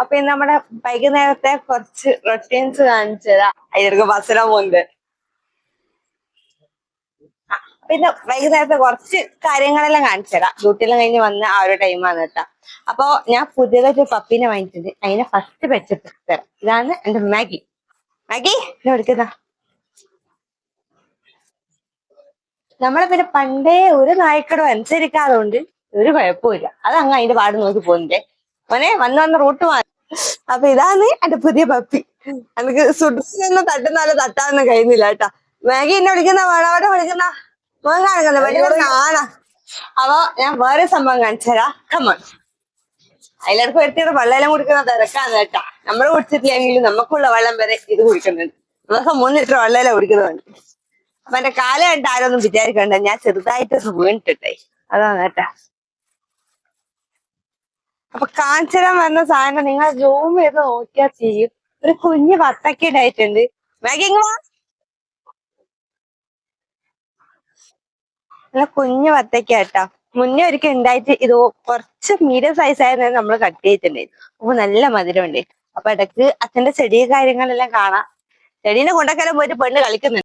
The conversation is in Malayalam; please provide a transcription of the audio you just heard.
അപ്പൊ ഇന്ന് നമ്മുടെ വൈകുന്നേരത്തെ കുറച്ച് റൊട്ടീൻസ് കാണിച്ചതാ അതിലേക്ക് ബസ്സിലാ പോകുന്നത് പിന്നെ വൈകുന്നേരത്തെ കുറച്ച് കാര്യങ്ങളെല്ലാം കാണിച്ചുതരാം ഡ്യൂട്ടിയെല്ലാം കഴിഞ്ഞ് വന്ന് ആ ഒരു ടൈമാണ് കേട്ടോ. അപ്പൊ ഞാൻ പുതിയതായിട്ട് പപ്പീനെ വാങ്ങിച്ചത് അതിനെ ഫസ്റ്റ് വെച്ചിട്ട് തരാം. ഇതാണ് എന്റെ മാഗി. മാഗി എന്നെ എടുക്കുന്ന നമ്മളെ പിന്നെ പണ്ടേ ഒരു നായ്ക്കടോ അനുസരിക്കാതുകൊണ്ട് ഒരു കുഴപ്പമില്ല അതങ്ങ് അതിന്റെ പാട് നോക്കി പോകുന്നില്ലേ മോനെ വന്ന് വന്ന് റൂട്ട് മാറി. അപ്പൊ ഇതാണ് എന്റെ പുതിയ പപ്പി. എനിക്ക് സുഡ്സിനൊന്നും തട്ടുന്നാലും തട്ടാനൊന്നും കഴിയുന്നില്ല കേട്ടാ. മാഗി എന്നെ വിളിക്കുന്ന വേണവടെ വിളിക്കുന്ന മോൻ കാണിക്കുന്ന. വലിയ ആണാ. അപ്പൊ ഞാൻ വേറെ സംഭവം കാണിച്ചുതരാ. കമ്മൺ അതിലടക്ക് വരുത്തിയുടെ വെള്ളം കുടിക്കുന്ന തിരക്കാന്ന് കേട്ടാ. നമ്മൾ കുടിച്ചിട്ടില്ലെങ്കിലും നമുക്കുള്ള വെള്ളം വരെ ഇത് കുടിക്കുന്നുണ്ട്. ദിവസം മൂന്ന് ലിറ്റർ വെള്ളമല്ല കുടിക്കുന്നുണ്ട് അപ്പൊ എന്റെ കാലം കണ്ട് ആരൊന്നും വിചാരിക്കണ്ട. ഞാൻ ചെറുതായിട്ട് വീണിട്ടിട്ടേ. അതാണ് കേട്ടാ. അപ്പൊ കാഞ്ചനം വന്ന സാധനം നിങ്ങൾ ജൂം ചെയ്ത് നോക്കിയാൽ ചെയ്യും. ഒരു കുഞ്ഞു വത്തക്ക ഉണ്ടായിട്ടുണ്ട്. നല്ല കുഞ്ഞു വത്തക്ക കേട്ടോ. മുന്നേ ഒരിക്കൽ ഉണ്ടായിട്ട് ഇത് കുറച്ച് മീഡിയം സൈസ് ആയിരുന്നു നമ്മൾ കട്ട് ചെയ്തിട്ടുണ്ടായിരുന്നു അപ്പൊ നല്ല മധുരമുണ്ട്. അപ്പൊ ഇടയ്ക്ക് അച്ഛന്റെ ചെടി കാര്യങ്ങളെല്ലാം കാണാം. ചെടീനെ കൊണ്ടൊക്കെ പോയിട്ട് പെണ്ണ് കളിക്കുന്നുണ്ട്.